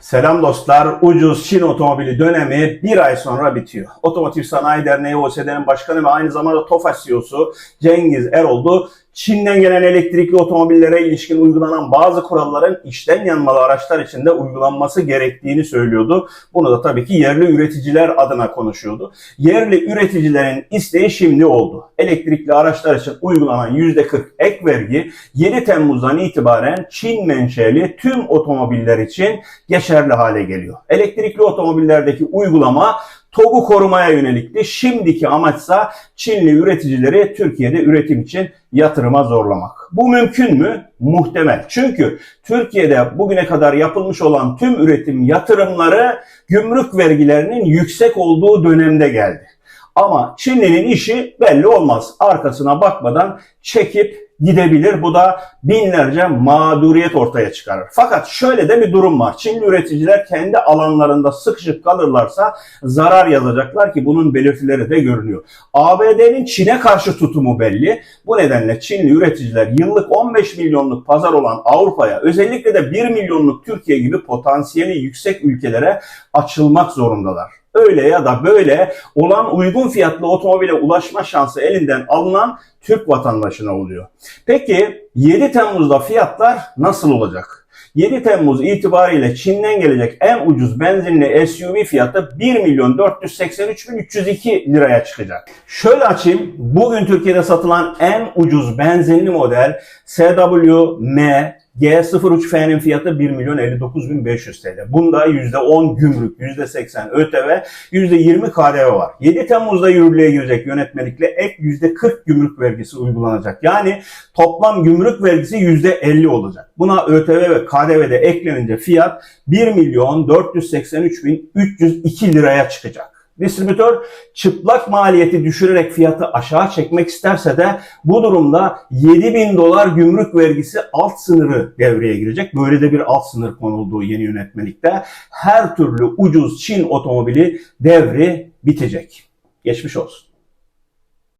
Selam dostlar. Ucuz Çin otomobili dönemi bir ay sonra bitiyor. Otomotiv Sanayi Derneği OSD'nin başkanı ve aynı zamanda TOFA CEO'su Cengiz Eroldu Çin'den gelen elektrikli otomobillere ilişkin uygulanan bazı kuralların içten yanmalı araçlar için de uygulanması gerektiğini söylüyordu. Bunu da tabii ki yerli üreticiler adına konuşuyordu. Yerli üreticilerin isteği şimdi oldu. Elektrikli araçlar için uygulanan %40 ek vergi 7 Temmuz'dan itibaren Çin menşeli tüm otomobiller için geçerli hale geliyor. Elektrikli otomobillerdeki uygulama TOG'u korumaya yönelikti. Şimdiki amaçsa Çinli üreticileri Türkiye'de üretim için yatırıma zorlamak. Bu mümkün mü? Muhtemel. Çünkü Türkiye'de bugüne kadar yapılmış olan tüm üretim yatırımları gümrük vergilerinin yüksek olduğu dönemde geldi. Ama Çinli'nin işi belli olmaz. Arkasına bakmadan çekip gidebilir. Bu da binlerce mağduriyet ortaya çıkarır. Fakat şöyle de bir durum var. Çinli üreticiler kendi alanlarında sıkışıp kalırlarsa zarar yazacaklar ki bunun belirtileri de görünüyor. ABD'nin Çin'e karşı tutumu belli. Bu nedenle Çinli üreticiler yıllık 15 milyonluk pazar olan Avrupa'ya özellikle de 1 milyonluk Türkiye gibi potansiyeli yüksek ülkelere açılmak zorundalar öyle ya da böyle olan uygun fiyatlı otomobile ulaşma şansı elinden alınan Türk vatandaşına oluyor. Peki 7 Temmuz'da fiyatlar nasıl olacak? 7 Temmuz itibariyle Çin'den gelecek en ucuz benzinli SUV fiyatı 1 milyon 483 bin 302 liraya çıkacak. Şöyle açayım. Bugün Türkiye'de satılan en ucuz benzinli model SWM G03F'nin fiyatı 1 milyon 59 bin 500 TL. Bunda %10 gümrük, %80 ÖTV, %20 KDV var. 7 Temmuz'da yürürlüğe girecek yönetmelikle ek %40 gümrük vergisi uygulanacak. Yani toplam gümrük vergisi %50 olacak. Buna ÖTV ve KDV de eklenince fiyat 1 milyon 483 bin 302 liraya çıkacak. Distribütör çıplak maliyeti düşürerek fiyatı aşağı çekmek isterse de bu durumda 7000 dolar gümrük vergisi alt sınırı devreye girecek. Böyle de bir alt sınır konulduğu yeni yönetmelikte her türlü ucuz Çin otomobili devri bitecek. Geçmiş olsun.